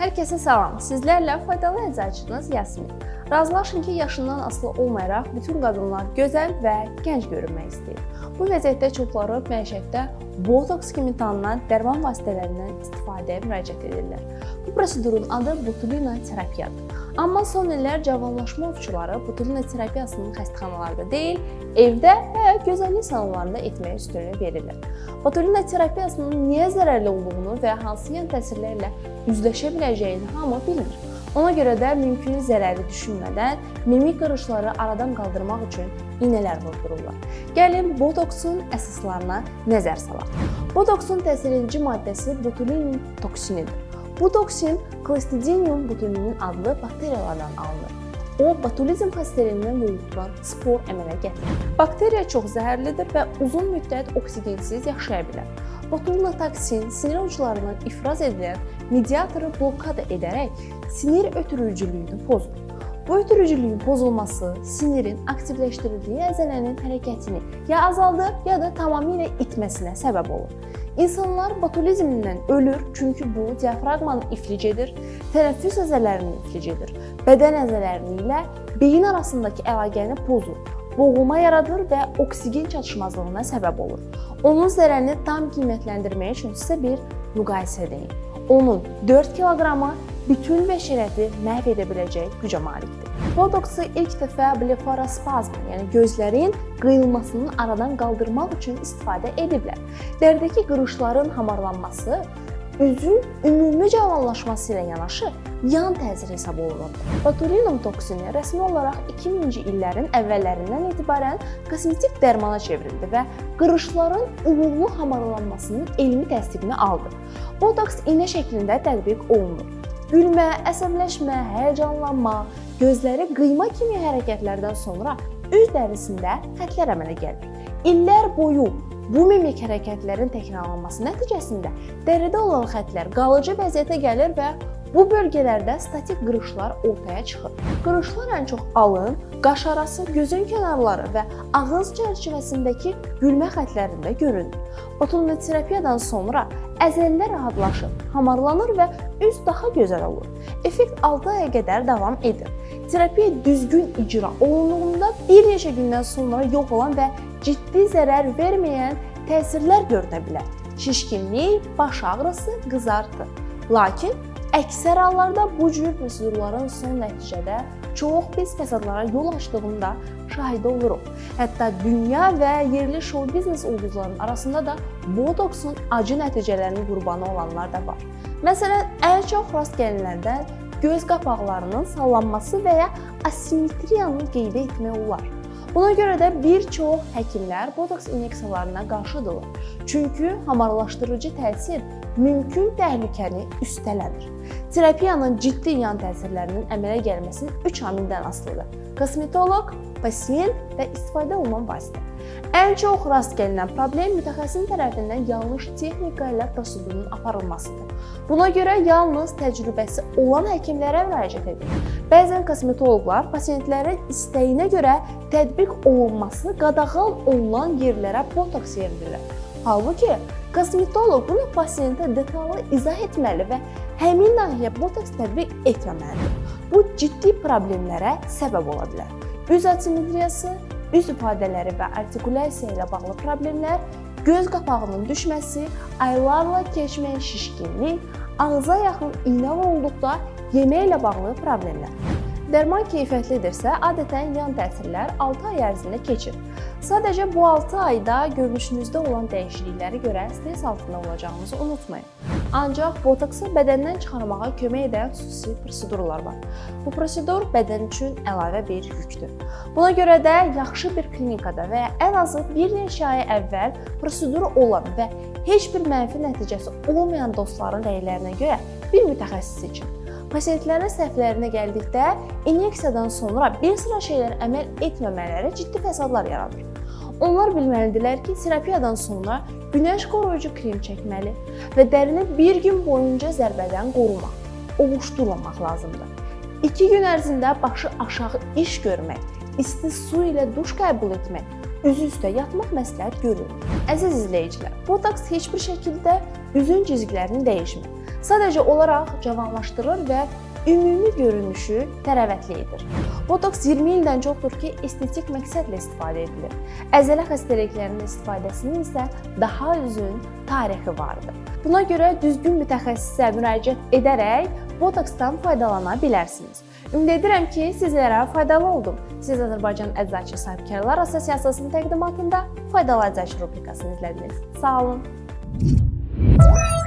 Hər kəsə salam. Sizlərlə faydalı əczaçınız Yasmin. Razılaşın ki, yaşından asılı olmayaraq bütün qadınlar gözəl və gənc görünmək istəyir. Bu vəziyyətdə çoxları məişətdə botoks kimi tanınan dərman vasitələrindən istifadəyə müraciət edirlər. Bu prosedurun adı botulino terapiyadır. Amma son illər cavanlaşma ovçuları botulino terapiyasının xəstəxanalarda deyil, evdə və gözəllik salonlarında etməyə üstünlük verirlər. Botulino terapiyasının niyə zərərli olduğunu və hansı yan təsirlərlə üzləşə biləcəyini hamı bilmir. Ona görə də mümkün zərəri düşünmədən mimik qırışları aradan qaldırmaq üçün iynələr vurdururlar. Gəlin botoksun əsaslarına nəzər salaq. Botoksun təsiredici maddəsi botulinum toksinidir. Bu toksin Clostridium botulinum adlı bakteriyalardan alınır. O, botulizm xəstəliyindən yoluxduran spor əmələ gətirir. Bakteriya çox zəhərlidir və uzun müddət oksigensiz yaşaya bilər. Botulino toksin sinir uclarından ifraz edilən mediatoru blokada edərək sinir ötürücülüyünü pozur. Bu ötürücülüyün pozulması sinirin aktivləşdirildiyi əzələnin hərəkətini ya azaldır, ya da tamamilə itməsinə səbəb olur. İnsanlar botulizmdən ölür, çünki bu diafraqmanı iflic edir, tənəffüs əzələrini iflic edir, bədən əzələri ilə beyin arasındakı əlaqəni pozur, boğulma yaradır və oksigen çatışmazlığına səbəb olur. Onun zərərini tam qiymətləndirmək üçün sizə bir müqayisə edeyim. Onun 4 kiloqramı bütün bəşəriyyəti məhv edə biləcək gücə malikdir. Botoksu ilk dəfə blefarospazm, yəni gözlərin qıyılmasının aradan qaldırmaq üçün istifadə ediblər. Dərdəki qırışların hamarlanması üzün ümumi cavanlaşması ilə yanaşı yan təsir hesab olunur. Botulinum toksini rəsmi olaraq 2000-ci illərin əvvəllərindən etibarən kosmetik dərmana çevrildi və qırışların uğurlu hamarlanmasının elmi təsdiqini aldı. Botoks iynə şəklində tətbiq olunur. Gülmə, əsəbləşmə, həyəcanlanma, gözləri qıyma kimi hərəkətlərdən sonra üz dərisində xətlər əmələ gəlir. İllər boyu bu mimik hərəkətlərin təkrarlanması nəticəsində dəridə olan xətlər qalıcı vəziyyətə gəlir və bu bölgələrdə statik qırışlar ortaya çıxır. Qırışlar ən çox alın, qaş arası, gözün kənarları və ağız çərçivəsindəki gülmə xətlərində görünür. Botulonoterapiyadan sonra əzəllər rahatlaşır, hamarlanır və üz daha gözəl olur. Effekt 6 aya qədər davam edir. Terapiya düzgün icra olunduğunda bir neçə gündən sonra yox olan və ciddi zərər verməyən təsirlər görünə bilər. Şişkinlik, baş ağrısı, qızartı. Lakin əksər hallarda bu cür prosedurların son nəticədə çox pis fəsadlara yol açdığını da şahid oluruq. Hətta dünya və yerli şou biznes ulduzlarının arasında da botoksun acı nəticələrinin qurbanı olanlar da var. Məsələn, ən çox rast gəlinlərdən göz qapaqlarının sallanması və ya asimetriyanı qeyd etmək olar. Buna görə də bir çox həkimlər botoks inyeksiyalarına qarşıdırlar. Çünki hamarlaşdırıcı təsir mümkün təhlükəni üstələnir. Terapiyanın ciddi yan təsirlərinin əmələ gəlməsi 3 amildən asılıdır. Kosmetoloq, pasiyent və istifadə olunan vasitə. Ən çox rast gəlinən problem mütəxəssis tərəfindən yanlış texnika ilə prosedurun aparılmasıdır. Buna görə yalnız təcrübəsi olan həkimlərə müraciət edir. Bəzən kosmetoloqlar pasiyentlərin istəyinə görə tətbiq olunması qadağan olunan yerlərə botoks yeridirlər. Halbuki kosmetoloq bunu pasiyentə detallı izah etməli və həmin nahiyyə botoks tətbiq etməməlidir. Bu ciddi problemlərə səbəb ola bilər. Üz asimetriyası, üz ifadələri və artikulyasiya ilə bağlı problemlər, göz qapağının düşməsi, aylarla keçməyən şişkinlik, ağza yaxın iynə olduqda yeməklə bağlı problemlər. Dərman keyfiyyətlidirsə, adətən yan təsirlər 6 ay ərzində keçir. Sadəcə bu 6 ayda görünüşünüzdə olan dəyişikliklərə görə stress altında olacağınızı unutmayın. Ancaq botoksu bədəndən çıxarmağa kömək edən xüsusi prosedurlar var. Bu prosedur bədən üçün əlavə bir yükdür. Buna görə də yaxşı bir klinikada və ya ən azı bir neçə ay əvvəl proseduru olan və heç bir mənfi nəticəsi olmayan dostların rəylərinə görə bir mütəxəssis seçin. Pasiyentlərin səhvlərinə gəldikdə, inyeksiyadan sonra bir sıra şeylər əməl etməmələri ciddi fəsadlar yaradır. Onlar bilməlidirlər ki, terapiyadan sonra günəş qoruyucu krem çəkməli və dərini bir gün boyunca zərbədən qorumaq, ovuşdurmamaq lazımdır. 2 gün ərzində başı aşağı iş görmək, isti su ilə duş qəbul etmək, üzü üstə yatmaq məsləhət görülür. Əziz izləyicilər, botoks heç bir şəkildə üzün cizgilərini dəyişmir. Sadəcə olaraq cavanlaşdırır və ümumi görünüşü tərəvətləyir. Botoks 20 ildən çoxdur ki, estetik məqsədlə istifadə edilir. Əzələ xəstəliklərinin istifadəsinin isə daha uzun tarixi vardır. Buna görə düzgün mütəxəssisə müraciət edərək botoksdan faydalana bilərsiniz. Ümid edirəm ki, sizlərə faydalı oldum. Siz Azərbaycan Əczaçı Sahibkarlar Assosiasiyasının təqdimatında Faydalı Əczaçı rubrikasını izlədiniz. Sağ olun.